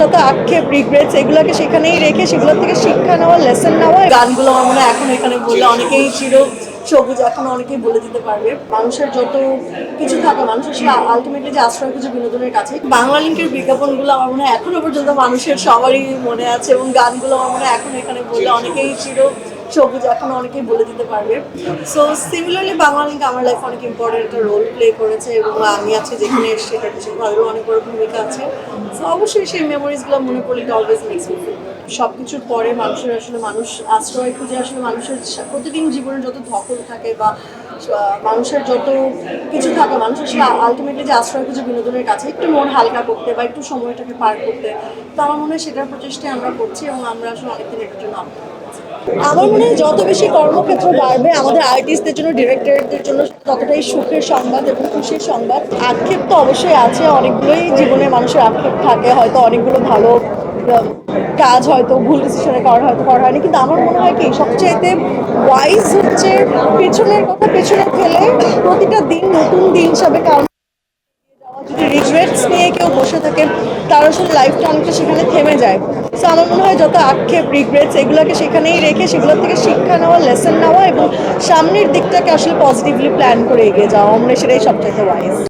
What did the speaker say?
যত আক্ষেপ রিগ্রেটস এগুলোকে সেখানেই রেখে সেগুলোর থেকে শিক্ষা নেওয়া লেসন নেওয়া গানগুলো আমার মনে এখন এখানে বললে অনেকেই ছিল সবুজ, এখন অনেকেই বলে দিতে পারবে। মানুষের যত কিছু থাকে মানুষের সে আলটিমেটলি যে আশ্রয় কিছু বিনোদনের কাছে। বাংলা লিঙ্কের বিজ্ঞাপনগুলো আমার মনে হয় এখনও পর্যন্ত মানুষের সবারই মনে আছে, এবং গানগুলো আমার মনে এখন এখানে বললে অনেকেই চির সবুজ এখন অনেকেই বলে দিতে পারবে। সো সিমিলারলি বাংলা লিঙ্ক আমার লাইফ অনেক ইম্পর্টেন্ট একটা রোল প্লে করেছে এবং আমি আছি যেখানে এসেছি পিছনে ভালো অনেক বড় ভূমিকা আছে। সো অবশ্যই সেই মেমোরিজগুলো মনে পড়লে অলওয়েজ মেক্স মি সব কিছুর পরে মানুষের আসলে মানুষ আশ্রয় খুঁজে আসলে মানুষের প্রতিদিন জীবনে যত ধকল থাকে বা মানুষের যত কিছু থাকে, মানুষের সে আলটিমেটলি যে আশ্রয় খুঁজে বিনোদনের কাছে, একটু মন হালকা করতে বা একটু সময়টাকে পার করতে। তো আমার মনে হয় সেটার প্রচেষ্টাই আমরা করছি এবং আমরা আসলে অনেকদিন এটার জন্য করছি। আমার মনে হয় যত বেশি কর্মক্ষেত্র বাড়বে, আমাদের আর্টিস্টদের জন্য ডিরেক্টরদের জন্য ততটাই সুখের সংবাদ এবং খুশির সংবাদ। আক্ষেপ তো অবশ্যই আছে, অনেকগুলোই জীবনে মানুষের আক্ষেপ থাকে, হয়তো অনেকগুলো ভালো কাজ হয়তো, ভুল ডিসিশনের করা হয়তো করা হয়নি, কিন্তু আমার মনে হয় কি, সবচাইতে ওয়াইজ হচ্ছে পেছনের কথা পেছনে ফেলে প্রতিটা দিন নতুন দিন হিসাবে কারণ যদি রিগ্রেটস নিয়ে কেউ বসে থাকে, তার আসলে লাইফটা অনেকটা সেখানে থেমে যায়। সো আমার মনে হয় যত আক্ষেপ রিগ্রেটস এগুলোকে সেখানেই রেখে সেগুলোর থেকে শিক্ষা নেওয়া লেসন নেওয়া এবং সামনের দিকটাকে আসলে পজিটিভলি প্ল্যান করে এগিয়ে যাওয়া। আমার সেটাই সবচাইতে ওয়াইজ